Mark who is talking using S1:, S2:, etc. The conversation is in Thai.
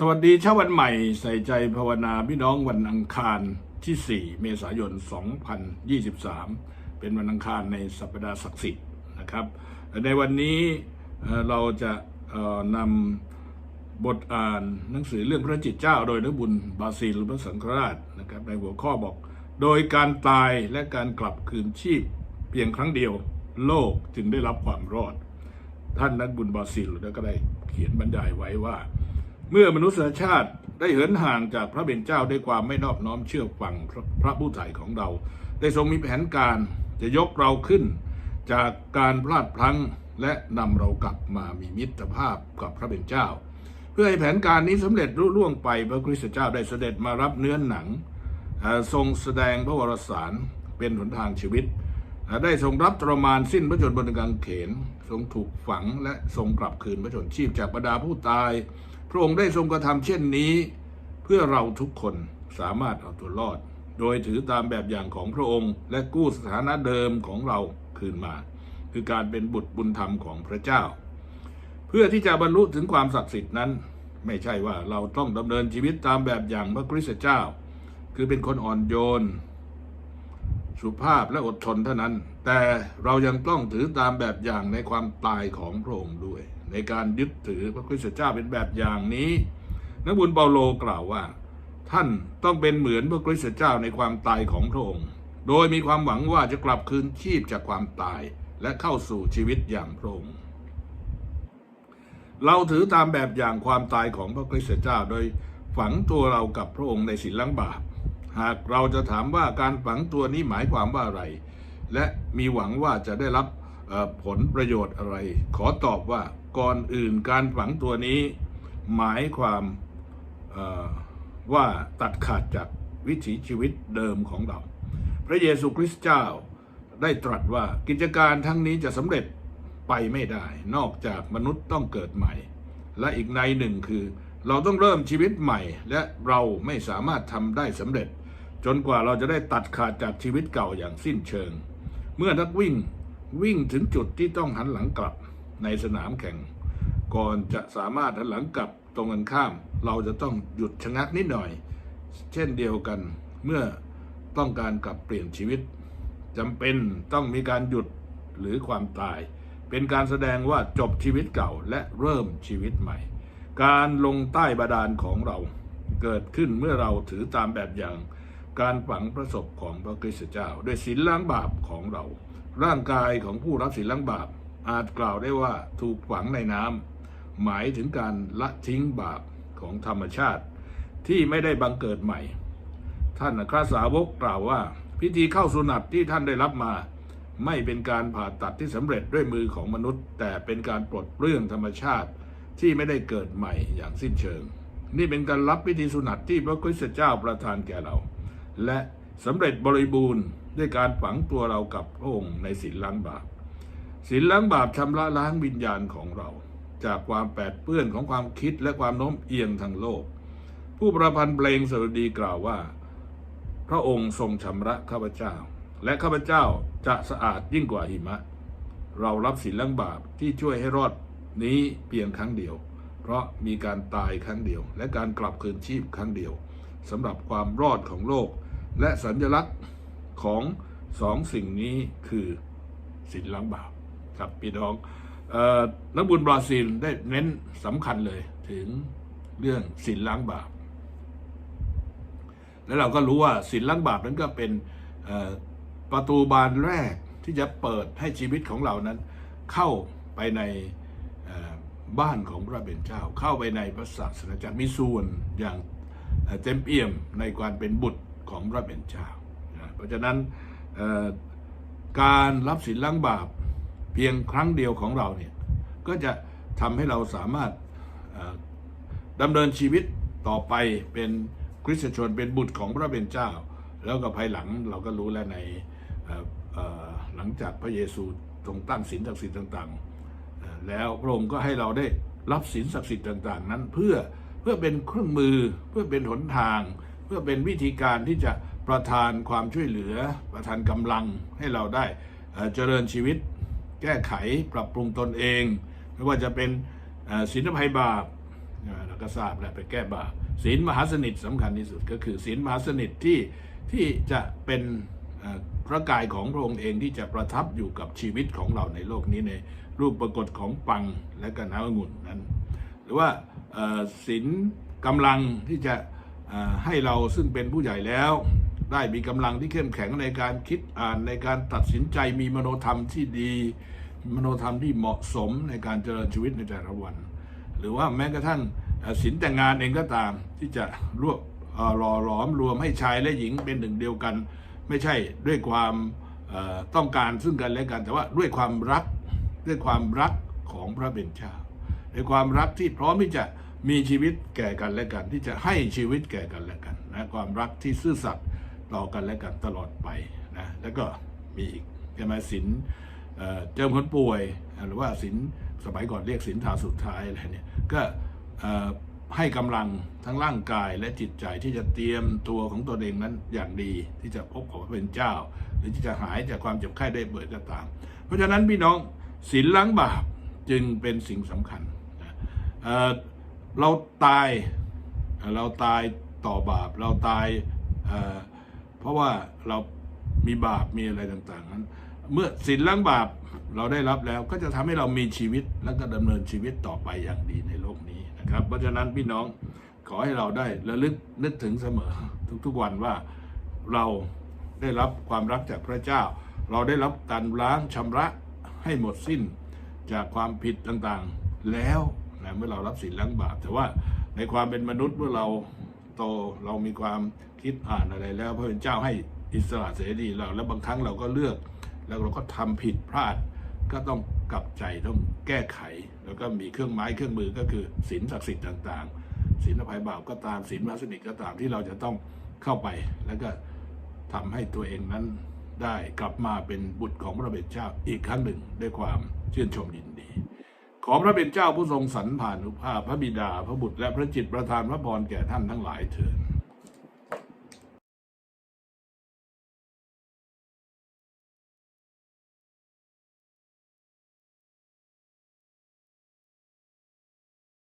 S1: สวัสดีเช้าวันใหม่ใส่ใจภาวนาพี่น้องวันอังคารที่ 4 เมษายน 2023 เป็นวันอังคารในสัปดาห์ศักดิ์สิทธิ์นะครับ ในวันนี้เราจะนำบทอ่านหนังสือเรื่องพระจิตเจ้า โดยนักบุญบาซิลพระสังฆราชนะครับ ในหัวข้อบอก โดยการตายและการกลับคืนชีพ เพียงครั้งเดียวโลกจึงได้รับความรอด ท่านนักบุญบาซิลแล้วก็ได้เขียนบรรยายไว้ว่า เมื่อมนุษยชาติได้เหินห่างจากพระเบญเจ้าด้วยความไม่นอบน้อมเชื่อฟังพระพระผู้ไถ่ของเรา ได้ทรงมีแผนการจะยกเราขึ้น จากการพลาดพลั้งและนำเรากลับมามีมิตรภาพกับพระเบญเจ้า เพื่อให้แผนการนี้สำเร็จรุ่ล่วงไปพระคริสตเจ้าได้เสด็จมารับเนื้อหนังทรงแสดงพระวรสารเป็นหนทางชีวิต ได้ทรงรับทรมานสิ้นพระชนบนกางเขน ทรงถูกฝังและทรงกลับคืนพระชนชีพจากบรรดาผู้ตาย พระองค์ได้ทรงกระทำเช่นนี้ เพื่อเราทุกคนสามารถเอาตัวรอด โดยถือตามแบบอย่างของพระองค์ และกู้สถานะเดิมของเราคืนมา คือการเป็นบุตรบุญธรรมของพระเจ้า เพื่อที่จะบรรลุถึงความศักดิ์สิทธิ์นั้น ไม่ใช่ว่าเราต้องดำเนินชีวิตตามแบบอย่างพระคริสตเจ้า คือเป็นคนอ่อนโยน สุภาพและอดทนเท่านั้น แต่เรายังต้องถือตามแบบอย่างในความตายของพระองค์ด้วย ในการยึดถือพระคริสตเจ้าเป็นแบบอย่างนี้ นักบุญเปาโลกล่าวว่า ท่านต้องเป็นเหมือนพระคริสตเจ้าในความตายของพระองค์ โดยมีความหวังว่าจะกลับคืนชีพจากความตายและเข้าสู่ชีวิตอย่างพระองค์เราถือตามแบบอย่างความตายของพระคริสตเจ้าโดยฝังตัวเรากับพระองค์ในศีลล้างบาปหากเราจะถามว่าการฝังตัวนี้หมายความว่าอะไร และมีหวังว่าจะได้รับ ผลประโยชน์อะไร ขอตอบว่าก่อนอื่นการฝังตัวนี้ หมายความว่าตัดขาดจากวิถีชีวิตเดิมของเรา พระเยซูคริสต์เจ้าได้ตรัสว่ากิจการทั้งนี้จะสำเร็จไปไม่ได้ นอกจากมนุษย์ต้องเกิดใหม่ และอีกในหนึ่งคือ เราต้องเริ่มชีวิตใหม่ และเราไม่สามารถทำได้สำเร็จ จนกว่าเราจะได้ตัดขาดจากชีวิตเก่าอย่างสิ้นเชิง เมื่อนักวิ่ง วิ่งถึงจุดที่ต้องหันหลังกลับในสนามแข่ง ก่อนจะสามารถหันหลังกลับตรงกันข้าม เราจะต้องหยุดชะงักนิดหน่อย เช่นเดียวกันเมื่อต้องการกลับเปลี่ยนชีวิตจำเป็นต้องมีการหยุดหรือความตาย เป็นการแสดงว่าจบชีวิตเก่าและเริ่มชีวิตใหม่ การลงใต้บาดาลของเราเกิดขึ้นเมื่อเราถือตามแบบอย่าง การฝังประสบของพระคริสต์เจ้า ด้วยศีลล้างบาปของเรา ร่างกายของผู้รับศีลล้างบาป อาจกล่าวได้ว่าถูกฝังในน้ำหมายถึงการละทิ้งบาปของธรรมชาติ ที่ไม่ได้บังเกิดใหม่ ท่านคราสาวกกล่าวว่า พิธีเข้าสุนัตที่ท่านได้รับมา ไม่เป็นการผ่าตัดที่สำเร็จด้วยมือของมนุษย์ แต่เป็นการปลดเปลื้องธรรมชาติที่ไม่ได้เกิดใหม่อย่างสิ้นเชิง นี่เป็นการรับพิธีสุนัตที่พระคริสตเจ้าประทานแก่เรา และสำเร็จบริบูรณ์ ด้วยการฝังตัวเรากับพระองค์ในศีลล้างบาปศีลล้างบาปชำระล้างวิญญาณของเรา จากความแปดเปื้อนของความคิดและความโน้มเอียงทางโลก ผู้ประพันธ์เพลงสดุดีกล่าวว่า พระองค์ทรงชำระข้าพเจ้า และข้าพเจ้าจะสะอาดยิ่งกว่าหิมะ เรารับศีลล้างบาปที่ช่วยให้รอดนี้เพียงครั้งเดียว เพราะมีการตายครั้งเดียว และการกลับคืนชีพครั้งเดียวสำหรับความรอดของโลก และสัญลักษณ์ ของสองสิ่งนี้คือศีลล้างบาปครับพี่น้องออนักบุญบราซิลได้เน้นสำคัญเลยถึงเรื่องศีลล้างบาป แล้วเราก็รู้ว่าศีลล้างบาปนั้นก็เป็นประตูบานแรกที่จะเปิดให้ชีวิตของเรานั้น เข้าไปในบ้านของพระเบญเจ้า เข้าไปในพระศาสนาจักรมีส่วนอย่างเต็มเปี่ยมในการเป็นบุตรของพระเบญเจ้า เพราะฉะนั้นการรับศีลล้างบาปเพียงครั้งเดียวของเราเนี่ยก็จะทำให้เราสามารถดำเนินชีวิตต่อไปเป็นคริสตชนเป็นบุตรของพระเป็นเจ้า แล้วก็ภายหลังเราก็รู้แล้วในหลังจากพระเยซูทรงตั้งศีลศักดิ์สิทธิ์ต่างๆ แล้วพระองค์ก็ให้เราได้รับศีลศักดิ์สิทธิ์ต่าง ๆ นั้นเพื่อเพื่อเป็นเครื่องมือเพื่อเป็นหนทาง เพื่อเป็นวิธีการที่จะ ประทานความช่วยเหลือ ประทานกำลังให้เราได้เจริญชีวิต แก้ไขปรับปรุงตนเอง ไม่ว่าจะเป็นศีลภัยบาปเราก็ทราบแล้วไปแก้บาปศีลมหาสนิทสำคัญที่สุดก็คือศีลมหาสนิทที่ที่จะเป็นพระกายของพระองค์เองที่จะประทับอยู่กับชีวิตของเราในโลกนี้ในรูปปรากฏของปังและก็น้ำองุ่นนั้น หรือว่าศีลกำลังที่จะให้เราซึ่งเป็นผู้ใหญ่แล้ว ได้มีกำลังที่เข้มแข็งในการคิดอ่านในการตัดสินใจมีมโนธรรมที่ดี มโนธรรมที่เหมาะสมในการเจริญชีวิตในแต่ละวัน หรือว่าแม้กระทั่งเอ่อศีลแต่งงานเองก็ตามที่จะรวบหล่อหลอมรวมให้ชายและหญิงเป็นหนึ่งเดียวกัน ไม่ใช่ด้วยความต้องการซึ่งกันและกัน แต่ว่าด้วยความรักด้วยความรักของพระเป็นเจ้าด้วยความรักที่พร้อมที่จะมีชีวิตแก่กันและกัน ที่จะให้ชีวิตแก่กันและกันนะความรักที่ซื่อสัตย์ ต่อกันและกันตลอดไปนะแล้วก็มีอีกใช่ไหมศีลเอ่อเจิมคนป่วย หรือว่าศีลสมัยก่อนเรียกศีลทาสุดท้ายอะไรเนี่ยก็ให้กำลังทั้งร่างกายและจิตใจที่จะเตรียมตัวของตัวเองนั้นอย่างดีที่จะพบกับพระเป็นเจ้า หรือที่จะหายจากความเจ็บไข้ได้ป่วยก็ตาม เพราะฉะนั้นพี่น้องศีลล้างบาปจึงเป็นสิ่งสำคัญเเราตายเราตายต่อบาป เราตายอ ราะว่าเรามีบาปมีอะไรต่างๆนั้น เมื่อศีลล้างบาปเราได้รับแล้วก็จะทำให้เรามีชีวิตและก็ดำเนินชีวิตต่อไปอย่างดีในโลกนี้นะครับ เพราะฉะนั้นพี่น้องขอให้เราได้ระลึกนึกถึงเสมอทุกๆวันว่าเราได้รับความรักจากพระเจ้า เราได้รับการล้างชำระให้หมดสิ้นจากความผิดต่างๆแล้วนะเมื่อเรารับศีลล้างบาปแต่ว่าในความเป็นมนุษย์เมื่อเรา โต เรามีความคิดอ่านอะไรแล้วพระเป็นเจ้าให้อิสระเสรีเรา แล้วบางครั้งเราก็เลือก แล้วเราก็ทำผิดพลาด ก็ต้องกลับใจต้องแก้ไข แล้วก็มีเครื่องไม้เครื่องมือก็คือศีลศักดิ์สิทธิ์ต่างๆศีลอภัยบาปก็ตามศีลมหาสนิทก็ตามที่เราจะต้องเข้าไป แล้วก็ทำให้ตัวเองนั้นได้กลับมาเป็นบุตรของพระเป็นเจ้าอีกครั้งหนึ่งด้วยความชื่นชมยินดี ขอพระเป็นเจ้าผู้ทรงสรรผ่านุภาพพระบิดา พระบุตรและพระจิตประทานพระพรแก่ท่านทั้งหลายเถิด